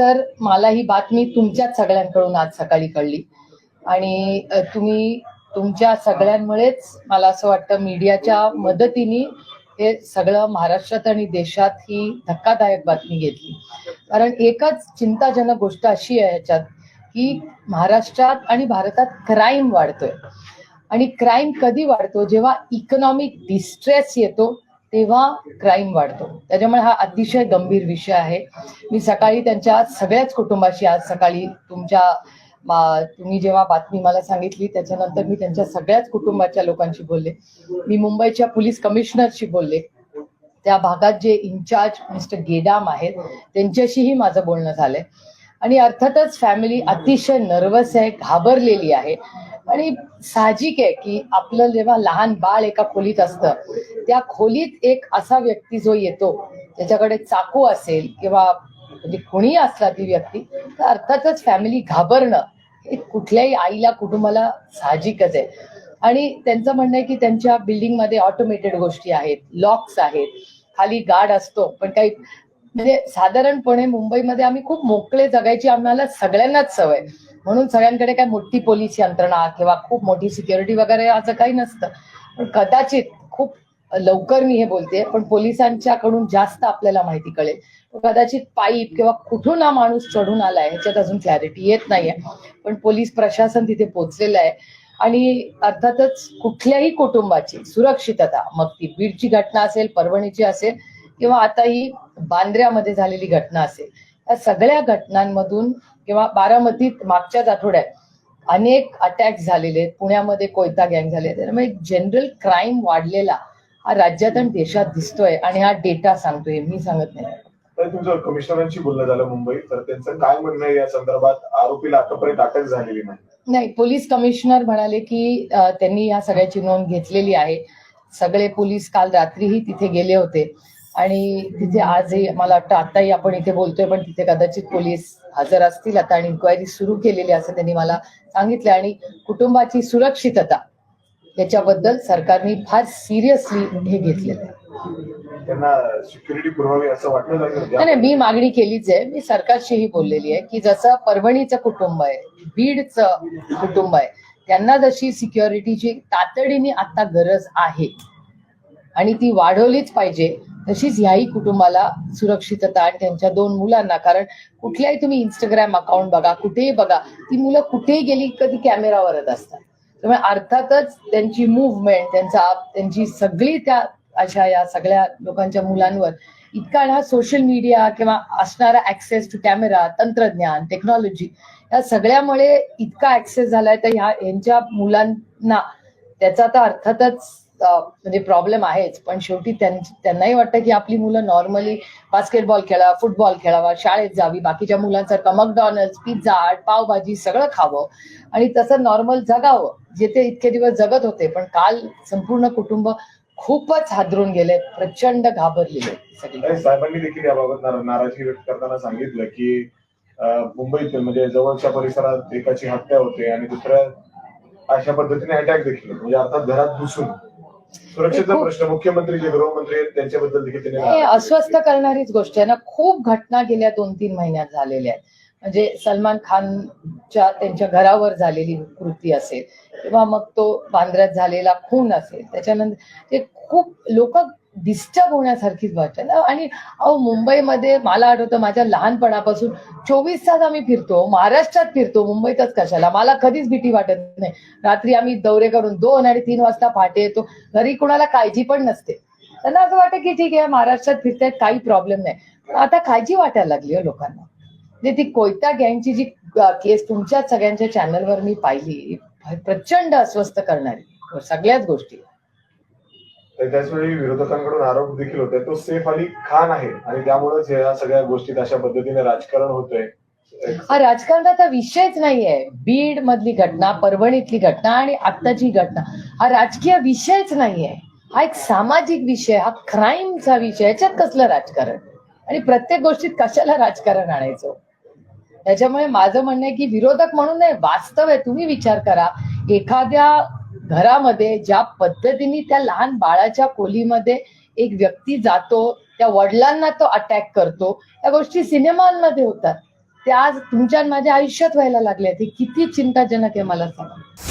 तर मला ही बातमी तुमच्याच सगळ्यांकडून आज सकाळी कळली. आणि तुम्ही तुमच्या सगळ्यांमुळेच मला असं वाटतं मीडियाच्या मदतीने हे सगळं महाराष्ट्रात आणि देशात ही धक्कादायक बातमी घेतली. कारण एकच चिंताजनक गोष्ट अशी आहे याच्यात की महाराष्ट्रात आणि भारतात क्राईम वाढतोय. आणि क्राईम कधी वाढतो? जेव्हा इकॉनॉमिक डिस्ट्रेस येतो तेव्हा क्राईम वाढतो. त्याच्यामुळे हा अतिशय गंभीर विषय आहे. मी सकाळी त्यांच्या सगळ्याच कुटुंबाशी आज सकाळी तुमच्या तुम्ही जेव्हा बातमी मला सांगितली त्याच्यानंतर मी त्यांच्या सगळ्याच कुटुंबाच्या लोकांशी बोलले. मी मुंबईच्या पोलीस कमिशनरशी बोलले. त्या भागात जे इन्चार्ज मिस्टर गेडाम आहेत त्यांच्याशीही माझं बोलणं झालंय. आणि अर्थातच फॅमिली अतिशय नर्वस आहे घाबरलेली आहे. आणि साहजिक आहे की आपलं जेव्हा लहान बाळ एका खोलीत असतं त्या खोलीत एक असा व्यक्ती जो येतो त्याच्याकडे चाकू असेल किंवा म्हणजे कुणी असला ती व्यक्ती तर अर्थातच फॅमिली घाबरणं हे कुठल्याही आईला कुटुंबाला साहजिकच आहे. आणि त्यांचं म्हणणं आहे की त्यांच्या बिल्डिंगमध्ये ऑटोमेटेड गोष्टी आहेत लॉक्स आहेत खाली गार्ड असतो पण काही म्हणजे साधारणपणे मुंबईमध्ये आम्ही खूप मोकळे जगायची आम्हाला सगळ्यांनाच सवय. म्हणून सगळ्यांकडे काय मोठी पोलीस यंत्रणा किंवा खूप मोठी सिक्युरिटी वगैरे असं काही नसतं. पण कदाचित खूप लवकर मी हे बोलते पण पोलिसांच्याकडून जास्त आपल्याला माहिती कळेल. कदाचित पाईप किंवा कुठून हा माणूस चढून आलाय ह्याच्यात अजून क्लॅरिटी येत नाहीये. पण पोलीस प्रशासन तिथे पोहोचलेलं आहे. आणि अर्थातच कुठल्याही कुटुंबाची सुरक्षितता मग ती बीडची घटना असेल परभणीची असेल किंवा आता ही बांद्र्यामध्ये झालेली घटना असेल या सगळ्या घटनांमधून किंवा बारामतीत मागच्याच आठवड्यात अनेक अटॅक झालेले आहेत. पुण्यामध्ये कोयता गँग झाले त्यामुळे जनरल क्राईम वाढलेला हा राज्यात आणि देशात दिसतोय आणि हा डेटा सांगतोय. मी सांगत नाही. तुमचं कमिशनरांशी बोलणं झालं मुंबई. तर त्यांचं काय म्हणणं आहे या संदर्भात? आरोपीला आतापर्यंत अटक झालेली नाही. नाही पोलीस कमिशनर म्हणाले की त्यांनी या सगळ्याची नोंद घेतलेली आहे. सगळे पोलीस काल रात्रीही तिथे गेले होते. आणि तिथे आजही मला वाटतं आताही आपण इथे बोलतोय पण तिथे कदाचित पोलीस हजर असतील. आता आणि इन्क्वायरी सुरू केलेली असं त्यांनी मला सांगितलं आणि कुटुंबाची सुरक्षितता याच्याबद्दल सरकारने फार सिरियसली हे घेतलेलं आहे. त्यांना सिक्युरिटी पुरवावी असं वाटलं नाही जातं नाही, मी मागणी केलीच आहे. मी सरकारशीही बोललेली आहे की जसं परभणीचं कुटुंब आहे बीडचं कुटुंब आहे त्यांना जशी सिक्युरिटीची तातडीने आता गरज आहे आणि ती वाढवलीच पाहिजे. तशीच ह्याही कुटुंबाला सुरक्षितता आणि त्यांच्या दोन मुलांना. कारण कुठल्याही तुम्ही इंस्टाग्राम अकाउंट बघा कुठेही बघा ती मुलं कुठेही गेली कधी कॅमेरावरच असतात. त्यामुळे अर्थातच त्यांची मुवमेंट त्यांचा त्यांची सगळी त्या अशा या सगळ्या लोकांच्या मुलांवर इतका हा सोशल मीडिया किंवा असणारा ऍक्सेस टू कॅमेरा तंत्रज्ञान टेक्नॉलॉजी या सगळ्यामुळे इतका ऍक्सेस झालाय. तर ह्या यांच्या मुलांना त्याचा तर अर्थातच म्हणजे प्रॉब्लेम आहेच. पण शेवटी त्यांनाही वाटतं की आपली मुलं नॉर्मली बास्केटबॉल खेळा फुटबॉल खेळावा शाळेत जावी बाकीच्या मुलांसारखं मकडॉनल्ड पिझ्झा पावभाजी सगळं खावं आणि तसं नॉर्मल जगावं. जे ते इतके दिवस जगत होते पण काल संपूर्ण कुटुंब खूपच हादरून गेले प्रचंड घाबरलेले सगळे. साहेबांनी देखील याबाबत नाराजी व्यक्त करताना सांगितलं की मुंबईत म्हणजे जवळच्या परिसरात एकाची हत्या होते आणि दुसऱ्या अशा पद्धतीने अटॅक देखील म्हणजे अर्थात घरात घुसून. सुरक्षेचा खूप- प्रश्न मुख्यमंत्री जे गृहमंत्री आहेत त्यांच्याबद्दल देखील त्यांनी हे अस्वस्थ करणारीच गोष्ट आहे ना. खूप घटना गेल्या दोन तीन महिन्यात झालेल्या आहेत. म्हणजे सलमान खानच्या त्यांच्या घरावर झालेली कृती असेल किंवा मग तो बांद्र्यात झालेला खून असेल त्याच्यानंतर ते खूप लोक डिस्टर्ब होण्यासारखीच गोष्ट आहे ना आणि अहो मुंबईमध्ये मला आठवतं माझ्या लहानपणापासून चोवीस तास आम्ही फिरतो महाराष्ट्रात फिरतो मुंबईतच कशाला? मला कधीच भीती वाटत नाही. रात्री आम्ही दौरे करून दोन आणि तीन वाजता पहाटे येतो. घरी कुणाला काळजी पण नसते. त्यांना असं वाटतं की ठीक आहे महाराष्ट्रात फिरतायत काही प्रॉब्लेम नाही. पण आता काळजी वाटायला लागली हो लोकांना. म्हणजे ती कोयता गँगची जी केस तुमच्या सगळ्यांच्या चॅनलवर मी पाहिली प्रचंड अस्वस्थ करणारी. सगळ्याच गोष्टी. तर त्याचवेळी विरोधकांकडून आरोप देखील होते. तो सेफ अली खान आहे आणि त्यामुळेच या सगळ्या गोष्टीत अशा पद्धतीने राजकारण होतंय. हा राजकारणाचा विषयच नाहीये. बीड मधली घटना परभणीतली घटना आणि आत्ताची घटना हा राजकीय विषयच नाहीये. हा एक सामाजिक विषय हा क्राईमचा विषय याच्यात कसलं राजकारण? आणि प्रत्येक गोष्टीत कशाला राजकारण आणायचं? त्याच्यामुळे माझं म्हणणं आहे की विरोधक म्हणून नाही वास्तव आहे. तुम्ही विचार करा. एखाद्या घरामध्ये ज्या पद्धतीने त्या लहान बाळाच्या खोलीमध्ये एक व्यक्ती जातो त्या वडिलांना तो अटॅक करतो या गोष्टी सिनेमांमध्ये होतात. त्या आज तुमच्या माझ्या आयुष्यात व्हायला लागले ते किती चिंताजनक आहे मला सांग.